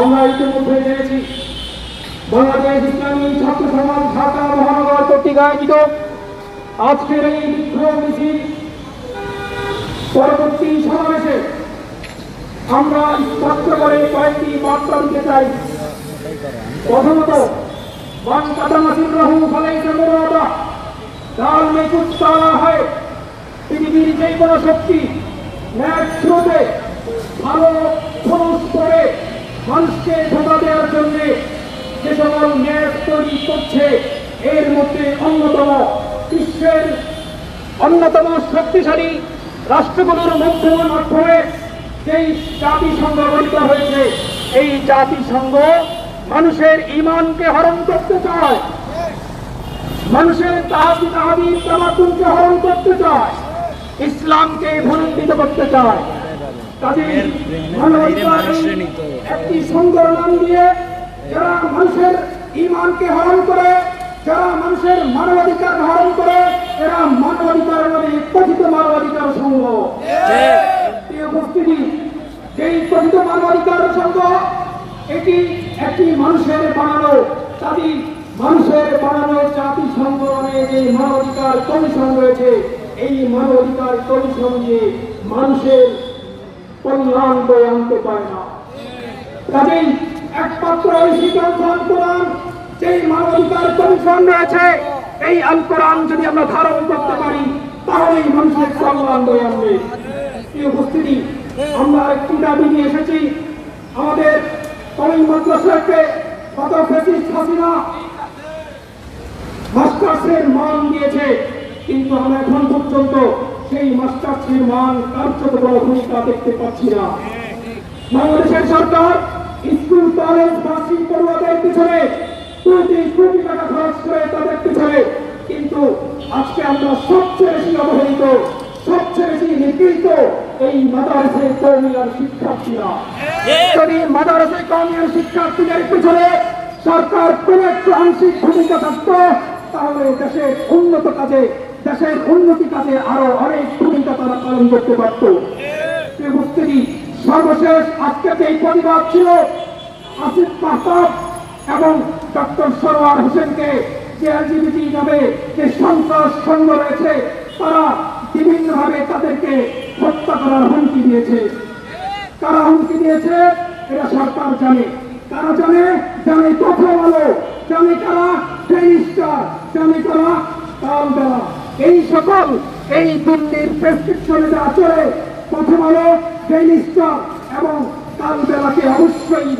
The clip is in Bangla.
আমরা ইতিমধ্যে জেনেছি বাংলাদেশ ইসলামী ছাত্র সমাজ ঢাকা মহানগর কর্তৃক আয়োজিত আজকের এই বিক্ষোভ মিছিল পরবর্তী সমাবেশে আমরা স্পষ্ট করে কয়েকটি বার্তা দিতে চাই। প্রথমত মান কাদামাসির রহু ফলাইতে মোরাদা ডাল মে কুছ তারা হয়। পৃথিবীর যে কোনো শক্তি ন্যায় স্রোতে ভালো মানুষকে ধোকা দেওয়ার জন্য যে সকল ন্যায় তৈরি করছে, এর মধ্যে অন্যতম, বিশ্বের অন্যতম শক্তিশালী রাষ্ট্রগুলোর মাধ্যমে মাধ্যমে যেই জাতিসংঘ গঠিত হয়েছে, এই জাতিসংঘ মানুষের ইমানকে হরণ করতে চায়। মানুষের তাহাদি তাহাদি তামাকুলকে হরণ করতে চায়। ইসলামকে ভূমিষ্ঠিত করতে চায়। এই একটি সুন্দর নাম দিয়ে যারা মানুষের ইমানকে হরণ করে যারা মানুষের মানবাধিকার হরণ করে এরা মানবাধিকার মানে কথিত মানবাধিকার সংঘ। এই উপস্থিতি যেই কথিত মানবাধিকার সংঘ এটি একটি মানুষের বানানো জাতি মানুষের বানানো জাতিসংঘ নামে যে মানবাধিকার কমিশন রয়েছে এই মানবাধিকার কমিশন দিয়ে মানুষের কল্যাণ বয়ে আনতে পারে না। কাজেই একমাত্র এই সিদ্ধান্ত কোরআন, যেই মানবাধিকার কমিশন রয়েছে, এই আল কোরআন যদি আমরা ধারণ করতে পারি, তাহলেই মানুষের কল্যাণ বয়ে আনবে। এই উপস্থিতি আমরা একটি দাবি নিয়ে এসেছি, আমাদের কমিং মাদ্রাসাকে কত ফেসিস হাসিনা মাস্টার্সের মান দিয়েছে, কিন্তু আমরা এখন পর্যন্ত সেই মাস্টার্সের মান কার্যত বড় ভূমিকা দেখতে পাচ্ছি না। বাংলাদেশের সরকার, স্কুল, কলেজ, বাসী পড়ুয়াদের পিছনে কোটি কোটি টাকা খরচ করে তাদের পিছনে। কিন্তু আজকে আমরা সবচেয়ে বেশি অবহেলিত, সবচেয়ে বেশি নিপীড়িত এই মাদারসে কৌমিয়ার শিক্ষার্থীরা। মাদারসে কৌমিয়ার শিক্ষার্থীদের পিছনে সরকার কোন একটু আংশিক ভূমিকা থাকতো, তাহলে দেশের উন্নত কাজে দেশের উন্নতি কাজে আরও অনেক ভূমিকা তারা পালন করতে পারত। সর্বশেষ আজকে যে প্রতিবাদ ছিল, আসিফ মাহতাব এবং ডক্টর সরোয়ার হোসেনকে যে এলজিবিটি নামে যে সন্ত্রাস সংঘ রয়েছে, তারা বিভিন্নভাবে তাদেরকে হত্যা করার হুমকি দিয়েছে। কারা হুমকি দিয়েছে এটা সরকার জানে। কারা জানে? জানে প্রথম আলো জানে কারা? টেনিস্টার জানে কারা? কাল বেলা এই সকল এই দিল্লির প্রেসক্রিপশনের আচরে প্রথম আলো টেনিস্টার এবং কাল বেলাকে অবশ্যই